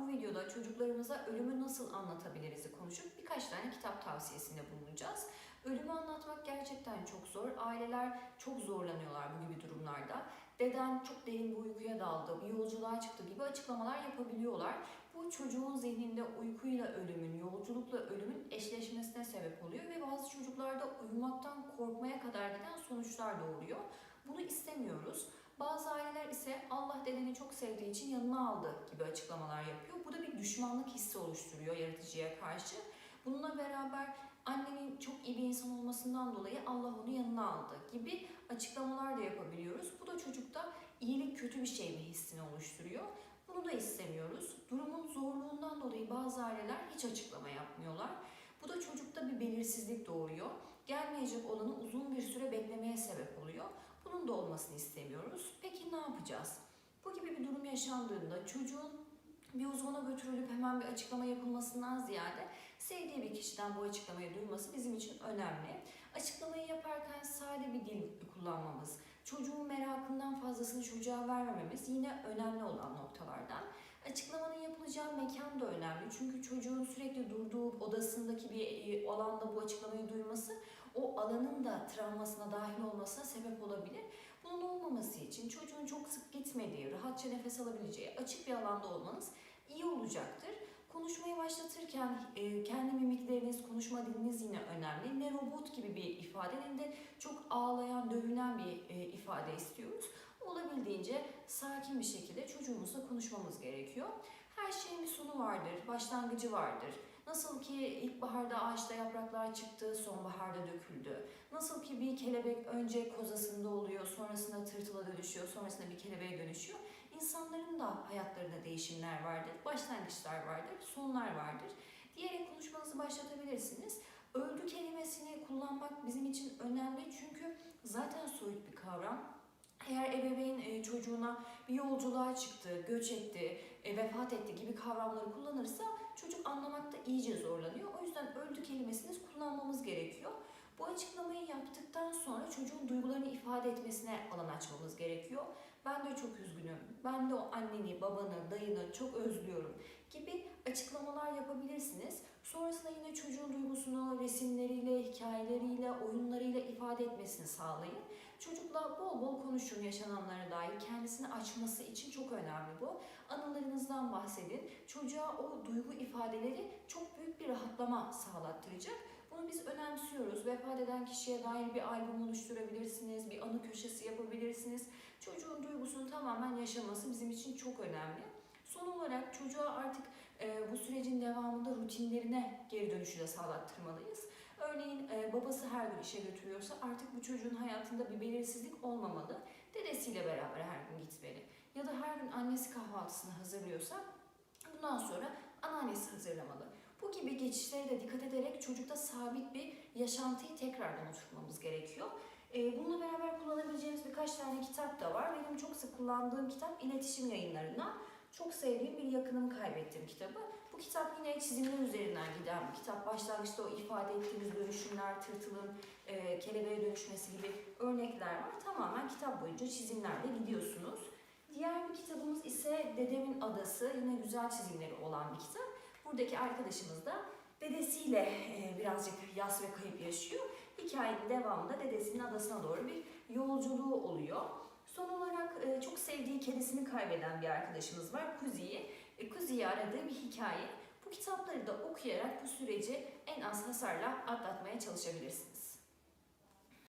Bu videoda çocuklarımıza ölümü nasıl anlatabiliriz'i konuşup birkaç tane kitap tavsiyesinde bulunacağız. Ölümü anlatmak gerçekten çok zor. Aileler çok zorlanıyorlar bu gibi durumlarda. Deden çok derin bir uykuya daldı, bir yolculuğa çıktı gibi açıklamalar yapabiliyorlar. Bu çocuğun zihninde uykuyla ölümün, yolculukla ölümün eşleşmesine sebep oluyor ve bazı çocuklarda uyumaktan korkmaya kadar giden sonuçlar doğuruyor. Bunu istemiyoruz. Bazı aileler ise Allah dedeni çok sevdiği için yanına aldı gibi açıklamalar yapıyor. Bu da bir düşmanlık hissi oluşturuyor yaratıcıya karşı. Bununla beraber annenin çok iyi bir insan olmasından dolayı Allah onu yanına aldı gibi açıklamalar da yapabiliyoruz. Bu da çocukta iyilik kötü bir şey mi hissini oluşturuyor. Bunu da istemiyoruz. Durumun zorluğundan dolayı bazı aileler hiç açıklama yapmıyorlar. Bu da çocukta bir belirsizlik doğuruyor. Gelmeyecek olanı uzun bir süre beklemeye. Bunun da olmasını istemiyoruz. Peki ne yapacağız? Bu gibi bir durum yaşandığında çocuğun bir uzmana götürülüp hemen bir açıklama yapılmasından ziyade sevdiği bir kişiden bu açıklamayı duyması bizim için önemli. Açıklamayı yaparken sade bir dil kullanmamız, çocuğun merakından fazlasını çocuğa vermememiz yine önemli olan noktalardan. Açıklamanın yapılacağı mekan da önemli. Çünkü çocuğun sürekli durduğu odasındaki bir e, alanda bu açıklamayı duyması o alanın da travmasına dahil olmasına sebep olabilir. İçin çocuğun çok sık gitmediği, rahatça nefes alabileceği açık bir alanda olmanız iyi olacaktır. Konuşmayı başlatırken e, kendi mimikleriniz, konuşma diliniz yine önemli. Ne robot gibi bir ifade ne de çok ağlayan, dövünen bir e, ifade istiyoruz. Olabildiğince sakin bir şekilde çocuğumuzla konuşmamız gerekiyor. Her şeyin bir sonu vardır, başlangıcı vardır. Nasıl ki ilkbaharda ağaçta yapraklar çıktı, sonbaharda döküldü. Nasıl ki bir kelebek önce kozasında oluyor, sonrasında tırtıla dönüşüyor, sonrasında bir kelebeğe dönüşüyor. İnsanların da hayatlarında değişimler vardır, başlangıçlar vardır, sonlar vardır. Diyerek konuşmanızı başlatabilirsiniz. Öldü kelimesini kullanmak bizim için önemli çünkü zaten soyut bir kavram. Eğer ebeveyn çocuğuna bir yolculuğa çıktı, göç etti, e, vefat etti gibi kavramları kullanırsa çocuk anlamakta iyice zorlanıyor. O yüzden öldü kelimesini kullanmamız gerekiyor. Bu açıklamayı yaptıktan sonra çocuğun duygularını ifade etmesine alan açmamız gerekiyor. Ben de çok üzgünüm, ben de o anneni, babanı, dayını çok özlüyorum gibi açıklamalar yapabilirsiniz. Sonrasında yine çocuğun duygusunu resimleriyle, hikayeleriyle, oyunlarıyla ifade etmesini sağlayın. Çocukla bol bol konuşun yaşananlara dair. Kendisini açması için çok önemli bu. Anılarınızdan bahsedin. Çocuğa o duygu ifadeleri çok büyük bir rahatlama sağlattıracak. Bunu biz önemsiyoruz. Vefat eden kişiye dair bir albüm oluşturabilirsiniz, bir anı köşesi yapabilirsiniz. Çocuğun duygusunu tamamen yaşaması bizim için çok önemli. Son olarak çocuğa artık e, bu sürecin devamında rutinlerine geri dönüşü de sağlattırmalıyız. Örneğin babası her gün işe götürüyorsa artık bu çocuğun hayatında bir belirsizlik olmamalı. Dedesiyle beraber her gün gitmeli. Ya da her gün annesi kahvaltısını hazırlıyorsa bundan sonra anneannesi hazırlamalı. Bu gibi geçişlere de dikkat ederek çocukta sabit bir yaşantıyı tekrardan oturtmamız gerekiyor. E, bununla beraber kullanabileceğimiz birkaç tane kitap da var. Benim çok sık kullandığım kitap iletişim yayınlarından. Çok sevdiğim bir yakınımı kaybettim kitabı. Bu kitap yine çizimler üzerinden giden bir kitap. Başlangıçta o ifade ettiğimiz dönüşümler, tırtılın e, kelebeğe dönüşmesi gibi örnekler var. Tamamen kitap boyunca çizimlerle gidiyorsunuz. Diğer bir kitabımız ise Dedemin Adası. Yine güzel çizimleri olan bir kitap. Buradaki arkadaşımız da dedesiyle e, birazcık yas ve kayıp yaşıyor. Hikayenin devamında dedesinin adasına doğru bir yolculuğu oluyor. Son olarak e, çok sevdiği kedisini kaybeden bir arkadaşımız var, Kuzi'yi. E, Kuzi'yi aradığı bir hikaye. Bu kitapları da okuyarak bu süreci en az hasarla atlatmaya çalışabilirsiniz.